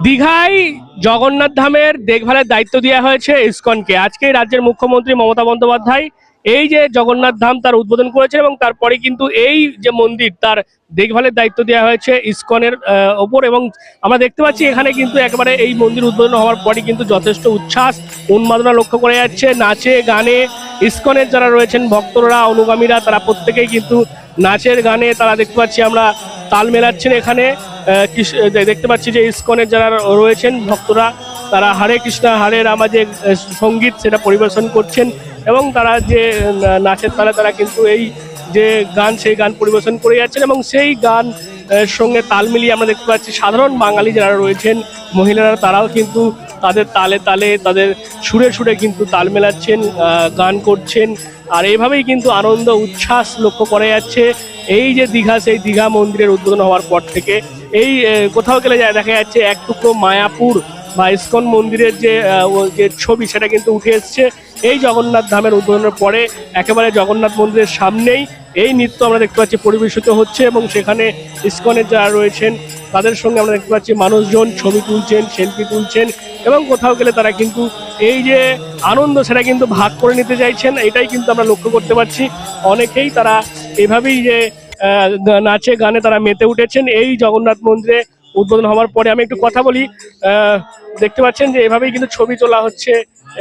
দীঘায় জগন্নাথ ধামের দেখভালের দায়িত্ব দেওয়া হয়েছে ইসকনকে। আজকে রাজ্যের মুখ্যমন্ত্রী মমতা বন্দ্যোপাধ্যায় এই যে জগন্নাথ ধাম তার উদ্বোধন করেছেন এবং তারপরে কিন্তু এই যে মন্দির তার দেখভালের দায়িত্ব দেওয়া হয়েছে ইসকনের ওপর এবং আমরা দেখতে পাচ্ছি এখানে কিন্তু একেবারে এই মন্দির উদ্বোধন হওয়ার পরে কিন্তু যথেষ্ট উচ্ছ্বাস, উন্মাদনা লক্ষ্য করা যাচ্ছে, নাচে, গানে ইসকনের যারা রয়েছেন ভক্তরা, অনুগামীরা, তারা প্রত্যেকেই কিন্তু নাচের গানে তারা দেখতে পাচ্ছি আমরা তাল মেলাচ্ছেন এখানে দেখতে পাচ্ছি যে ইসকনের যারা রয়েছেন ভক্তরা, তারা হরে কৃষ্ণা, হরে রামা যে সংগীত সেটা পরিবেশন করছেন এবং তারা যে নাচের তালে তারা কিন্তু এই যে গান, সেই গান পরিবেশন করে যাচ্ছেন এবং সেই গান সঙ্গে তাল মিলিয়ে আমরা দেখতে পাচ্ছি সাধারণ বাঙালি যারা রয়েছেন, মহিলারা, তারাও কিন্তু তাদের তালে তালে তাদের সুরে সুরে কিন্তু তাল মেলাচ্ছেন গান করছেন। আর এইভাবেই কিন্তু আনন্দ, উচ্ছ্বাস লক্ষ্য করা যাচ্ছে। এই যে দীঘা, সেই দীঘা মন্দিরের উদ্বোধন হওয়ার পর থেকে এই কোথাও গেলে যা দেখা যাচ্ছে এক টুকরো মায়াপুর বা ইস্কন মন্দিরের যে যে ছবি, সেটা কিন্তু উঠে এসছে। এই জগন্নাথ ধামের উদ্বোধনের পরে একেবারে জগন্নাথ মন্দিরের সামনেই এই নৃত্য আমরা দেখতে পাচ্ছি পরিবেশিত হচ্ছে এবং সেখানে ইস্কনের যারা রয়েছেন, তাদের সঙ্গে আমরা দেখতে পাচ্ছি মানুষজন ছবি তুলছেন, সেলফি তুলছেন এবং কোথাও গেলে তারা কিন্তু এই যে আনন্দ সেটা কিন্তু ভাগ করে নিতে চাইছেন। এটাই কিন্তু আমরা লক্ষ্য করতে পারছি। অনেকেই তারা এভাবেই যে নাচে গানে তারা মেতে উঠেছেন। এই জগন্নাথ মন্দিরে উদ্বোধন হওয়ার পরে আমি একটু কথা বলি। দেখতে পাচ্ছেন যে এভাবেই কিন্তু ছবি তোলা হচ্ছে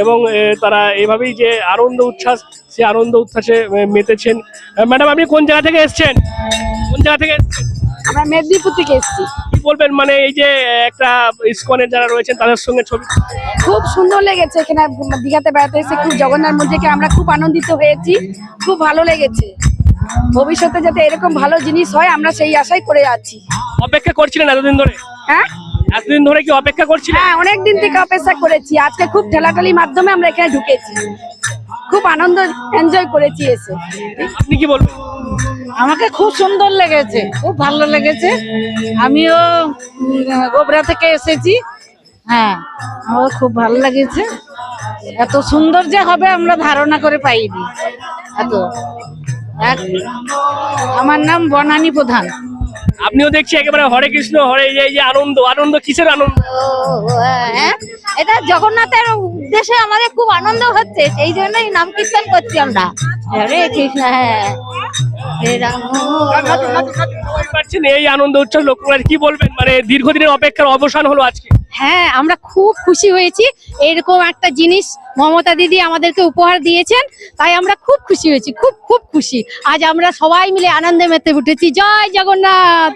এবং তারা এভাবেই যে আনন্দ উচ্ছ্বাস সে আনন্দ উচ্ছ্বাসে মেতেছেন। ম্যাডাম আপনি কোন জায়গা থেকে এসেছেন? কোন জায়গা থেকে এসেছেন? আমরা মেদিনীপুর থেকে এসেছি। কি বলবেন? মানে এই যে একটা ইসকনের যারা রয়েছেন তাদের সঙ্গে ছবি খুব সুন্দর লেগেছে এখানে দীঘাতে বেড়াতে এসে খুব জগন্নাথ মন্দিরকে আমরা খুব আনন্দিত হয়েছি। খুব ভালো লেগেছে। ভবিষ্যতে যাতে এরকম ভালো জিনিস হয় আমরা সেই আশাই করে যাচ্ছি অপেক্ষা করছিলেন এতদিন ধরে? হ্যাঁ? এতদিন ধরে কি অপেক্ষা করছিলেন হ্যাঁ অনেক দিন থেকে অপেক্ষা করেছি। আজকে খুব ঠেলাঠালির মাধ্যমে আমরা এখানে ঢুকেছি। খুব আনন্দ এনজয় করেছি এসে। আপনি কি বলবেন? আমাকে খুব সুন্দর লেগেছে খুব ভালো লেগেছে। আমিও গোবরা থেকে এসেছি। হ্যাঁ আমার খুব ভালো লেগেছে। এত সুন্দর যে হবে আমরা ধারণা করে পাইনি। এত। এক আমার নাম বনানী প্রধান। আপনিও দেখছি একেবারে হরে কৃষ্ণ, হরে এই যে- আনন্দ। আনন্দ কিসের আনন্দ? হ্যাঁ? এটা জগন্নাথের উদ্দেশ্যে আমাদের খুব আনন্দ হচ্ছে এই জন্যই নাম কীর্তন করছি আমরা। হরে কৃষ্ণ হ্যাঁ। এই আনন্দ উৎসব লক্ষ্য কি বলবেন মানে দীর্ঘদিনের অপেক্ষার অবসান হলো আজকে হ্যাঁ আমরা খুব খুশি হয়েছি। এরকম একটা জিনিস মমতা দিদি আমাদেরকে উপহার দিয়েছেন, তাই আমরা খুব খুশি হয়েছি, খুব খুব খুশি। আজ আমরা সবাই মিলে আনন্দে মেতে উঠেছি। জয় জগন্নাথ!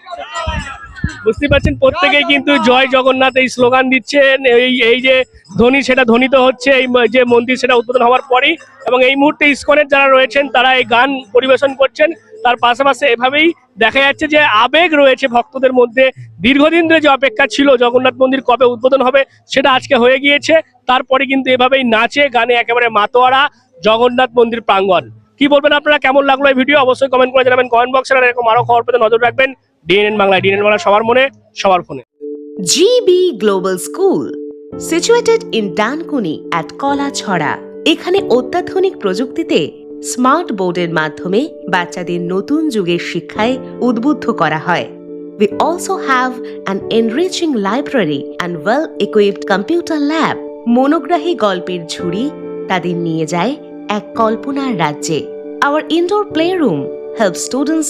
বুঝতে পারছেন প্রত্যেকেই কিন্তু জয় জগন্নাথ এই স্লোগান দিচ্ছেন। এই এই যে ধ্বনি সেটা ধ্বনিত হচ্ছে এই যে মন্দির সেটা উদ্বোধন হওয়ার পরেই এবং এই মুহূর্তে ইস্কনের যারা রয়েছেন তারা এই গান পরিবেশন করছেন। তার পাশাপাশি এভাবেই দেখা যাচ্ছে যে আবেগ রয়েছে ভক্তদের মধ্যে। দীর্ঘদিন ধরে যে অপেক্ষা ছিল জগন্নাথ মন্দির কবে উদ্বোধন হবে সেটা আজকে হয়ে গিয়েছে। তারপরে কিন্তু এভাবেই নাচে গানে একেবারে মাতোয়ারা জগন্নাথ মন্দির প্রাঙ্গণ। কি বলবেন আপনারা? কেমন লাগল এই ভিডিও? অবশ্যই কমেন্ট করে জানাবেন। কমেন্ট বক্সে আর এরকম আরও খবর পেতে নজর রাখবেন। ডিএনএন বাংলা ডিএনএন বাংলা সবার মনে সবার ফোনে GB Global School, situated in Dankuni at Kalachhara এখানে অত্যাধুনিক প্রযুক্তিতে স্মার্ট বোর্ডের মাধ্যমে বাচ্চাদের নতুন যুগের শিক্ষায় উদ্বুদ্ধ করা হয় We also have an enriching library and well-equipped computer lab. মনোগ্রাহী গল্পের ঝুড়ি তাদের নিয়ে যায় এক কল্পনার রাজ্যে Our indoor playroom helps students